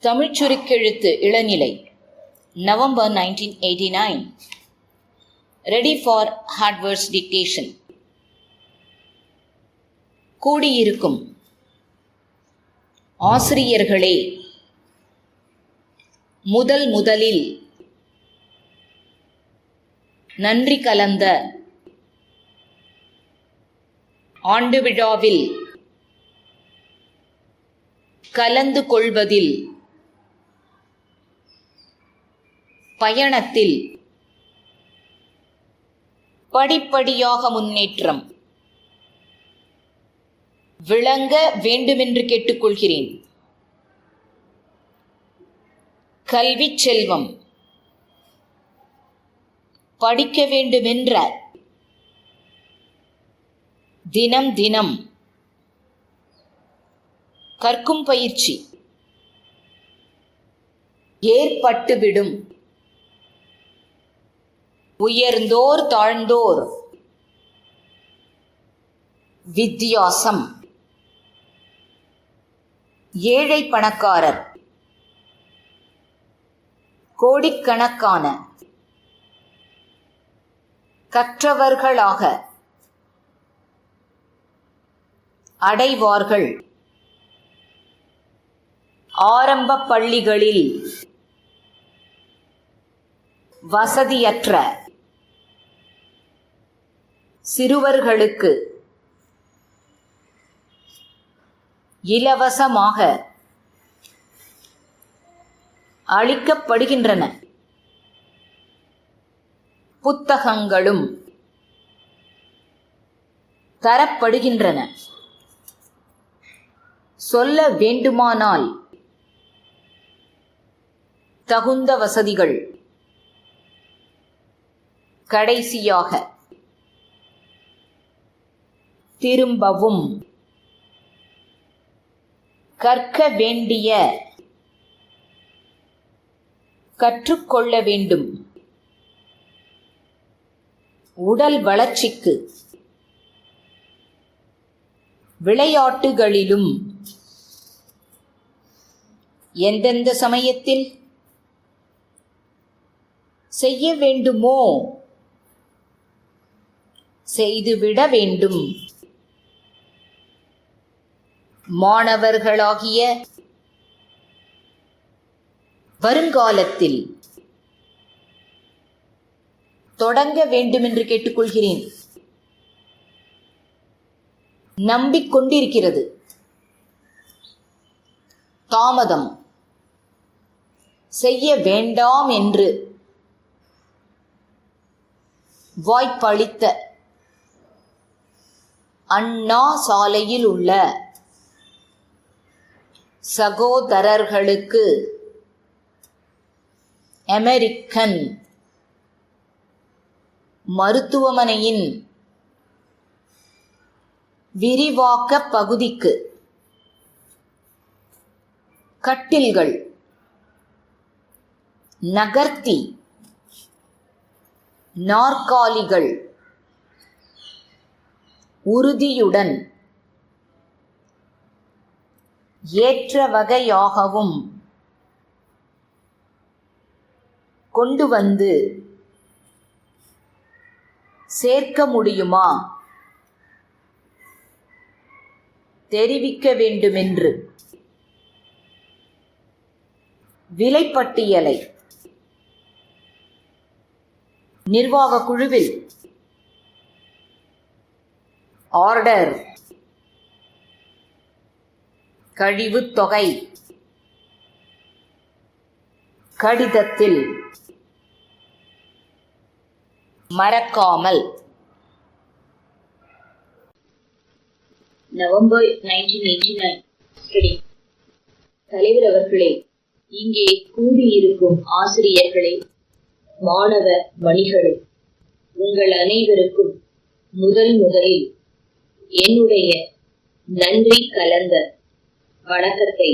தமிழ் சுருக்கெழுத்து இளநிலை. November nineteen eighty nine ready for hardwares dictation கூடியிருக்கும். ஆசிரியர்களே முதல் முதலில் நன்றி கலந்த ஆண்டு விழாவில் கலந்து கொள்வதில் பயணத்தில் படிப்படியாக முன்னேற்றம். விளங்க வேண்டுமென்று கேட்டுக்கொள்கிறேன். கல்விச் செல்வம். படிக்க வேண்டுமென்ற தினம் தினம் கற்கும் பயிற்சி. ஏற்பட்டுவிடும். உயர்ந்தோர் தாழ்ந்தோர். வித்தியாசம். ஏழை பணக்காரர். கோடிக்கணக்கான. கற்றவர்களாக. அடைவார்கள். ஆரம்ப பள்ளிகளில். வசதியற்ற. சிறுவர்களுக்கு. இலவசமாக அளிக்கப்படுகின்றன. புத்தகங்களும் தரப்படுகின்றன. சொல்ல வேண்டுமானால் தகுந்த வசதிகள் கடைசியாக திரும்பவும் கற்க வேண்டிய கற்றுக்கொள்ள வேண்டும். உடல் வளர்ச்சிக்கு விளையாட்டுகளிலும் எந்தெந்த சமயத்தில் செய்ய வேண்டுமோ செய்துவிட வேண்டும். மாணவர்களாகிய வருங்காலத்தில் தொடங்க வேண்டுமென்று கேட்டுக்கொள்கிறேன். நம்பிக்கொண்டிருக்கிறது. தாமதம் செய்ய வேண்டாம் என்று வாய்ப்பளித்த அண்ணா சாலையில் உள்ள சகோதரர்களுக்கு அமெரிக்கன் மருத்துவமனையின் விரிவாக்க பகுதிக்கு கட்டில்கள் நகர்த்தி நாற்காலிகள் உறுதியுடன் ஏற்ற வகையாகவும் கொண்டு வந்து சேர்க்க முடியுமா? தெரிவிக்க வேண்டுமென்று. விலைப்பட்டியலை. நிர்வாக குழுவில். ஆர்டர். கழிவுத் தொகை கடிதத்தில் மறக்காமல். நவம்பர் நைன்டீன் எயிட்டி நைன் தலைவர் அவர்களே இங்கே கூடியிருக்கும் ஆசிரியர்களே மாணவ மணிகளே உங்கள் அனைவருக்கும் முதல் முதலில் என்னுடைய நன்றி கலந்த வணக்கத்தை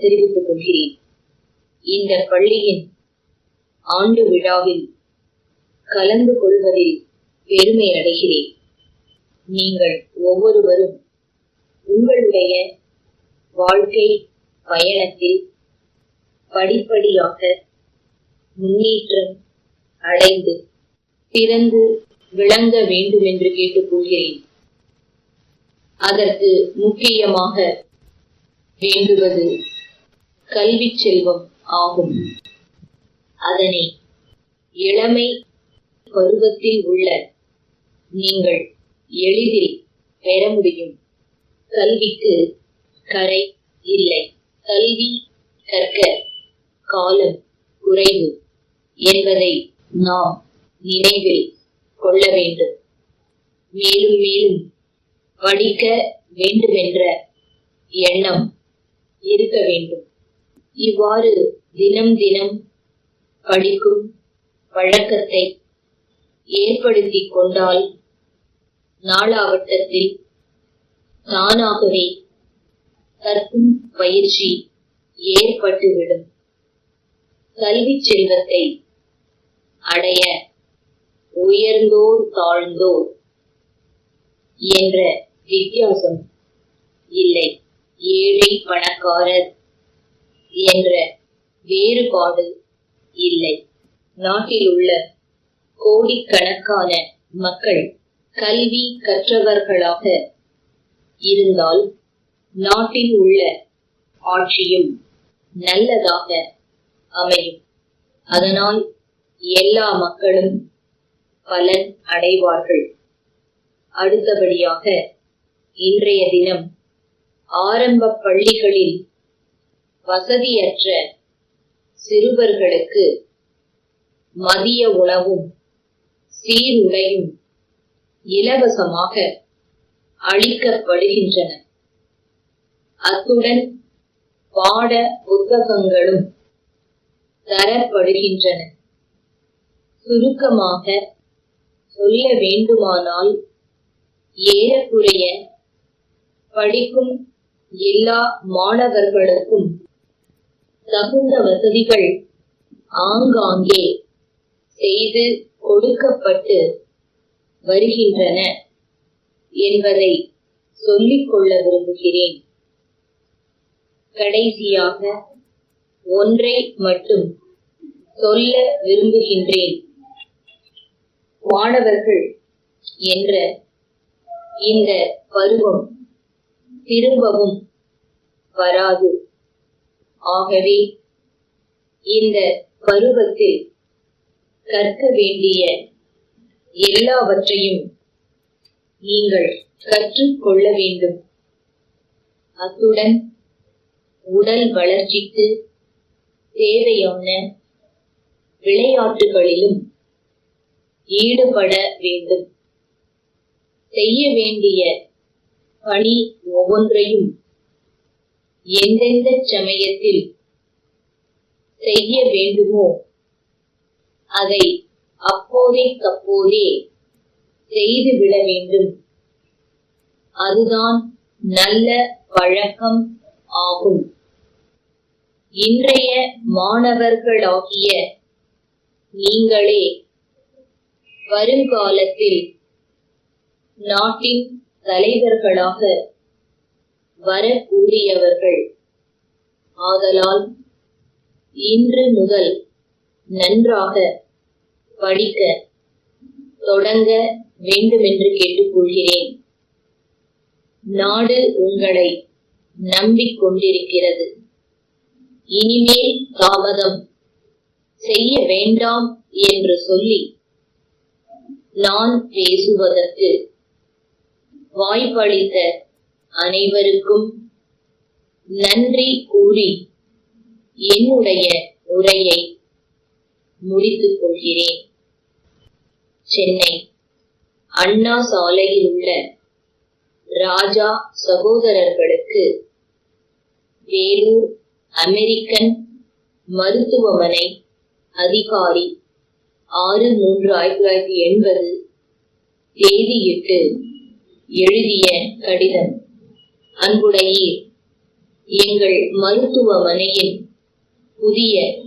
தெரிவித்துக் கொள்கிறேன். இந்த பள்ளியின் ஆண்டு விழாவில் கலந்து கொள்வதில் பெருமை அடைகிறேன். நீங்கள் ஒவ்வொருவரும் உங்களுடைய வாழ்க்கை பயணத்தில் படிப்படியாக முன்னேற்றம் அடைந்து பிறந்து விளங்க வேண்டுமென்று கேட்டுக்கொள்கிறேன் அதற்கு முக்கியமாக வேண்டுவது கல்வி செல்வம் ஆகும். அதனை இளமை பருவத்தில் உள்ள நீங்கள் எளிதில் பெற முடியும். கல்விக்கு கரை இல்லை. கல்வி கற்க காலம் குறைவு என்பதை நாம் நினைவில் கொள்ள வேண்டும். மேலும் மேலும் படிக்க வேண்டுமென்ற எண்ணம் இருக்க வேண்டும். இவ்வாறு தினம் தினம் படிக்கும் பழக்கத்தை ஏற்படுத்திக் கொண்டால் நாளாவட்டத்தில் தானாகவே கற்கும் பயிற்சி ஏற்பட்டுவிடும். கல்வி செல்வத்தை அடைய உயர்ந்தோர் தாழ்ந்தோர் என்ற வித்தியாசம் இல்லை. ஏழை பணக்காரர் என்ற வேறுபாடு இல்லை. நாட்டில் உள்ள கோடிக்கணக்கான மக்கள் கல்வி கற்றவர்களாக இருந்தால் நாட்டில் உள்ள ஆட்சியும் நல்லதாக அமையும். அதனால் எல்லா மக்களும் பலன் அடைவார்கள். அடுத்தபடியாக இன்றைய தினம் ஆரம்ப பள்ளிகளில் வசதியற்ற சிறுவர்களுக்கு மதிய உணவும் சீருடையும் இலவசமாக அளிக்கப்படுகின்றன. அத்துடன் பாட புத்தகங்களும் தரப்படுகின்றன. சுருக்கமாக சொல்ல வேண்டுமானால் ஏறக்குறைய படிக்கும் எல்லா மாணவர்களுக்கும் தகுந்த வசதிகள் ஆங்காங்கே செய்து கொடுக்கப்பட்டு வருகின்றன என்பதை சொல்லிக் கொள்ள விரும்புகிறேன். கடைசியாக ஒன்றை மட்டும் சொல்ல விரும்புகின்றேன். மாணவர்கள் என்ற இந்த பருவம் திரும்பவும் வராது. ஆகவே இந்த பருவத்தில் கற்க வேண்டிய எல்லாவற்றையும் நீங்கள் கற்றுக்கொள்ள வேண்டும். அத்துடன் உடல் வளர்ச்சிக்கு தேவையான விளையாட்டுகளிலும் ஈடுபட வேண்டும். செய்ய வேண்டிய பணி ஒவ்வொன்றையும் எந்தெந்த சமயத்தில் செய்ய வேண்டுமோ அதை அப்போதைக்கப்போதே செய்துவிட வேண்டும். அதுதான் நல்ல பழக்கம் ஆகும். இன்றைய மாணவர்களாகிய நீங்களே வருங்காலத்தில் நாட்டின் தலைவர்களாக வரக்கூடியவர்கள். ஆதலால் இன்று முதல் நன்றாக படிக்க தொடங்க வேண்டுமென்று கேட்டுக்கொள்கிறேன். நாடு உங்களை நம்பிக்கொண்டிருக்கிறது. இனிமேல் தாமதம் செய்ய வேண்டாம் என்று சொல்லி நான் பேசுவதற்கு வாய்ப்பளித்த அனைவருக்கும் நன்றி கூறி என்னுடைய உரையை முடித்துக் கொள்கிறேன். சென்னை அண்ணா சாலையில் உள்ள ராஜா சகோதரர்களுக்கு வேலூர் அமெரிக்கன் மருத்துவமனை அதிகாரி ஆறு மூன்று ஆயிரத்தி தொள்ளாயிரத்தி எண்பது தேதியிட்டு எழுதிய கடிதம். அன்புடையீர் எங்கள் மருத்துவமனையின் புதிய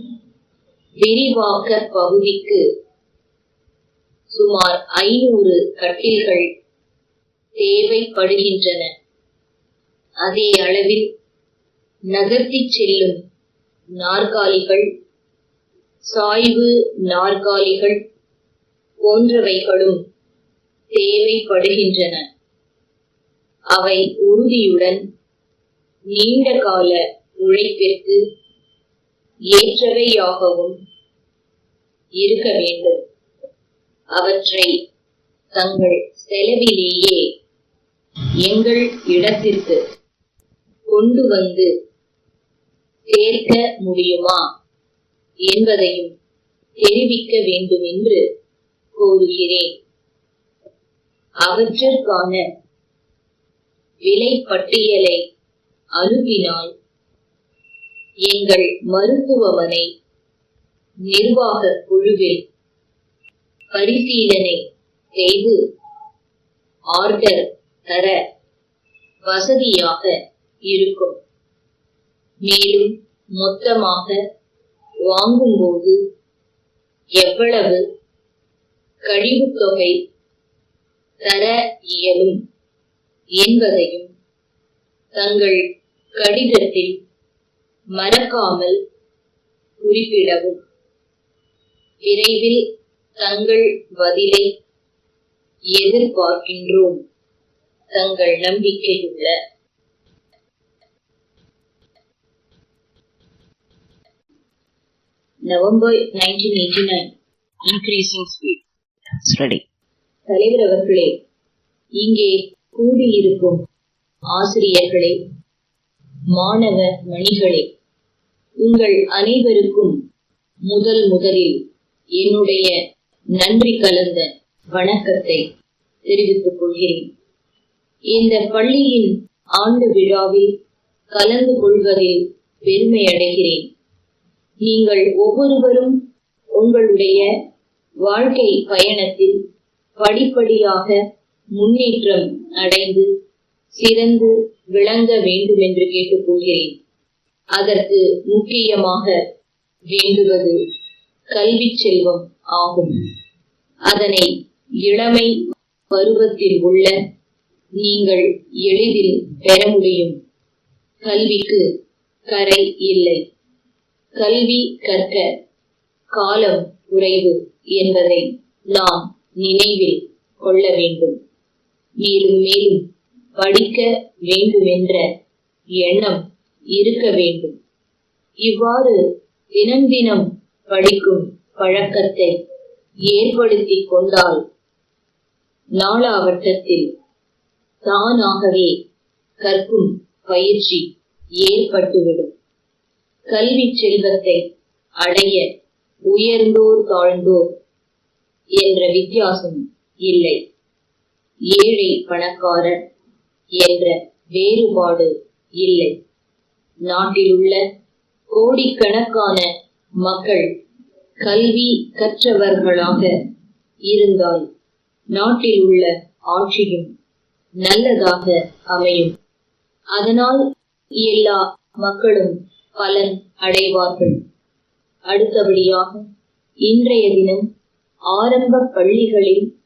விரிவாக்க பகுதிக்கு சுமார் ஐநூறு கட்டில்கள் தேவைப்படுகின்றன. அதே அளவில் நகர்த்திச் செல்லும் நாற்காலிகள் சாய்வு நாற்காலிகள் போன்றவைகளும் தேவைப்படுகின்றன. அவை உறுதியுடன் நீண்ட கால உழைப்பிற்கு ஏற்றவையாகவும் இருக்க வேண்டும். அவற்றை தங்கள் செலவிலேயே எங்கள் இடத்திற்கு கொண்டு வந்து சேர்க்க முடியுமா என்பதையும் தெரிவிக்க வேண்டும் என்று கோருகிறேன். அவற்றிற்கான விலை பட்டியலை அனுப்பினால் எங்கள் மருத்துவமனை நிர்வாக குழுவில் பரிசீலனை செய்து ஆர்டர் தர வசதியாக இருக்கும். மேலும் மொத்தமாக வாங்கும்போது எவ்வளவு கழிவுத் தொகை தர இயலும்? என்பதையும் தங்கள் கடிதத்தில் மறக்காமல் குறிப்பிடவும் விரைவில் தங்கள் பதிலை எதிர்பார்க்கின்றோம் தங்கள் நம்பிக்கையுள்ள நவம்பர் 1989 increasing speed. It's ready. தலைவர் அவர்களே இங்கே கூடியிருக்கும் ஆசிரியர்களே மாணவ மணிகளே உங்கள் அனைவருக்கும் முதல் முதலில் என்னுடைய நன்றி கலந்த வணக்கத்தை தெரிவித்துக் கொள்கிறேன். இந்த பள்ளியின் ஆண்டு விழாவில் கலந்து கொள்வதில் பெருமை அடைகிறேன். நீங்கள் ஒவ்வொருவரும் உங்களுடைய வாழ்க்கை பயணத்தில் படிப்படியாக முன்னேற்றம் அடைந்து சிறந்து விளங்க வேண்டும் என்று கேட்டுக்கொள்கிறேன். அதற்கு முக்கியமாக வேண்டுவது கல்வி செல்வம் ஆகும். அதனை இளமை பருவத்தில் உள்ள நீங்கள் எளிதில் பெற முடியும். கல்விக்கு கரை இல்லை. கல்வி கற்க காலம் குறைவு என்பதை நாம் நினைவில் கொள்ள வேண்டும். மேலும் மேலும் படிக்க வேண்டுமென்ற எண்ணம் இருக்க வேண்டும். இவ்வாறு தினம் தினம் படிக்கும் பழக்கத்தை ஏற்படுத்திக் கொண்டால் நாளாவட்டத்தில் தானாகவே கற்கும் பயிற்சி ஏற்பட்டுவிடும். கல்வி செல்வத்தை அடைய உயர்ந்தோர் தாழ்ந்தோர் என்ற வித்தியாசம் இல்லை. ஏழை பணக்காரர் என்ற வேறுபாடு இல்லை. நாட்டிலுள்ள கோடிக்கணக்கான மக்கள் கல்வி கற்றவர்களாக இருந்தால் நாட்டில் உள்ள ஆட்சியும் நல்லதாக அமையும். அதனால் எல்லா மக்களும் பலன் அடைவார்கள். அடுத்தபடியாக இன்றைய தினம் ஆரம்ப பள்ளிகளில்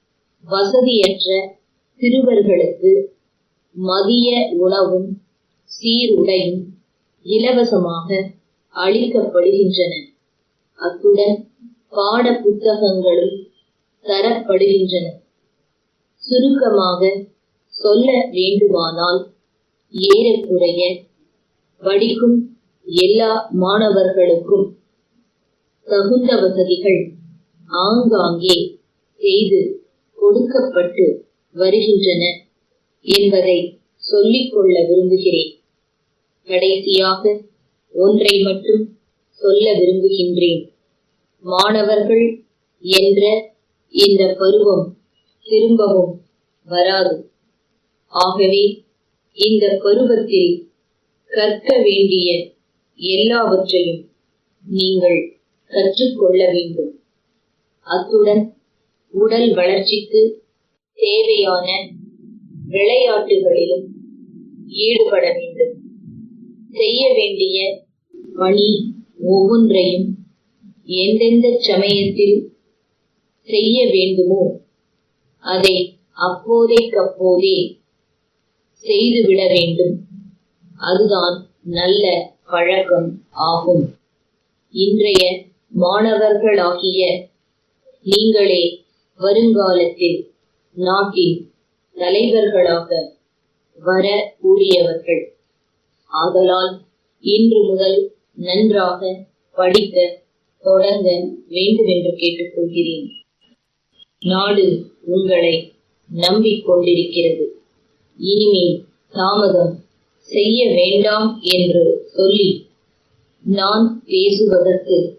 வசதியற்ற சிறுவர்களுக்கு மதிய உணவும் சீருடையும் இலவசமாக அளிக்கப்படுகின்றன. அத்துடன் பாட புத்தகங்களும் தரப்படுகின்றன. சுருக்கமாக சொல்ல வேண்டுமானால் ஏறக்குறைய படிக்கும் எல்லா மாணவர்களுக்கும் தகுந்த வசதிகள் ஆங்காங்கே செய்து கொடுக்கப்பட்டு வருகின்றன என்பதை சொல்லிக்கொள்ள விரும்புகிறேன். கடைசியாக ஒன்றை மட்டும் சொல்ல விரும்புகின்றேன். மாணவர்கள் என்ற இந்த பருவம் திரும்பவும் வராது. ஆகவே இந்த பருவத்தில் கற்க வேண்டிய எல்லாவற்றையும் நீங்கள் கற்றுக்கொள்ள வேண்டும். அத்துடன் உடல் வளர்ச்சிக்கு தேவையான விளையாட்டுகளிலும் ஈடுபட வேண்டும். செய்ய வேண்டிய பணி ஒவ்வொன்றையும் எந்தெந்த சமயத்தில் செய்ய வேண்டுமோ அதை அப்போதைக்கப்போதே செய்துவிட வேண்டும். அதுதான் நல்ல பழக்கம் ஆகும். இன்றைய மாணவர்களாகிய நீங்களே வருங்காலத்தில் நாட்டின் தலைவர்களாக வர கூடியவர்கள் ஆதலால் இன்று முதல் நன்றாக படிக்க தொடங்க வேண்டுமென்று கேட்டுக்கொள்கிறேன். நாடு உங்களை நம்பிக்கொண்டிருக்கிறது. இனிமேல் தாமதம் செய்ய வேண்டாம் என்று சொல்லி நான் பேசுவதற்கு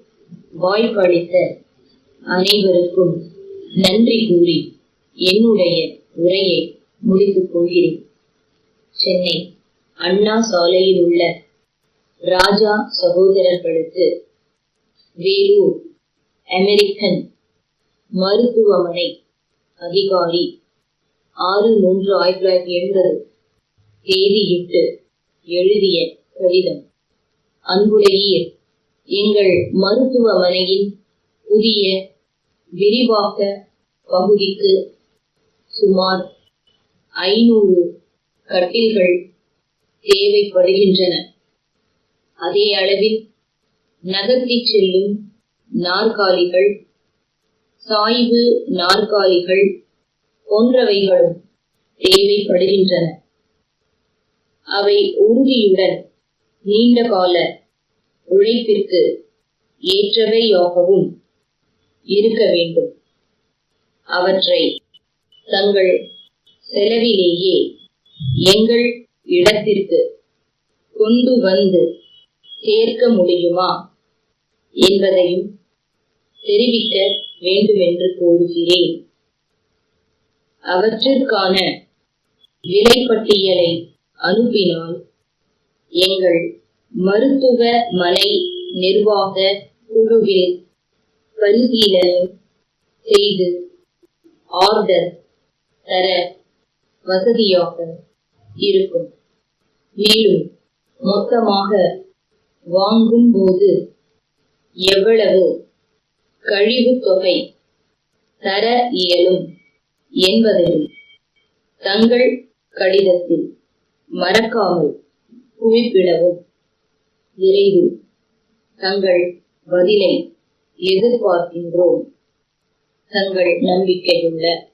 வாய்ப்பளித்த அனைவருக்கும் நன்றி கூறி என்னுடைய உரையை முடித்துக் கொள்கிறேன். சென்னை அண்ணா சாலையில் உள்ள ராஜா சகோதரர்களுக்கு வேலூர் அமெரிக்கன் மருத்துவமனை அதிகாரி ஆறு மூன்று ஆயிரத்தி தொள்ளாயிரத்தி எண்பது தேதியிட்டு எழுதிய கடிதம். அன்புடையீர் எங்கள் மருத்துவமனையின் புதிய விரிவாக்க பகுதிக்கு சுமார் ஐநூறு கட்டில்கள் தேவைப்படுகின்றன. அதே அளவில் நகர்த்திச் செல்லும் நாற்காலிகள் சாய்வு நாற்காலிகள் போன்றவைகளும் தேவைப்படுகின்றன. அவை உறுதியுடன் நீண்ட கால உழைப்பிற்கு ஏற்றவையாகவும் இருக்க வேண்டும். அவற்றை தங்கள் செலவிலேயே எங்கள் இடத்திற்கு கொண்டு வந்து சேர்க்க முடியுமா என்பதையும் தெரிவிக்க வேண்டுமென்று கோருகிறேன். அவற்றிற்கான விலைப்பட்டியலை அனுப்பினால் எங்கள் மருத்துவ மலை நிர்வாக குழுவில் பரிசீலனை செய்து ஆர்டர் தர வசதியாக இருக்கும். மேலும் மொத்தமாக வாங்கும் போது எவ்வளவு கழிவு தொகை தர இயலும் என்பதையும் தங்கள் கடிதத்தில் மறக்காமல் குவிப்பிடவும் விரைவில் தங்கள் பதிலை எதிர்பார்க்கின்றோம். தங்கள் நம்பிக்கையுள்ள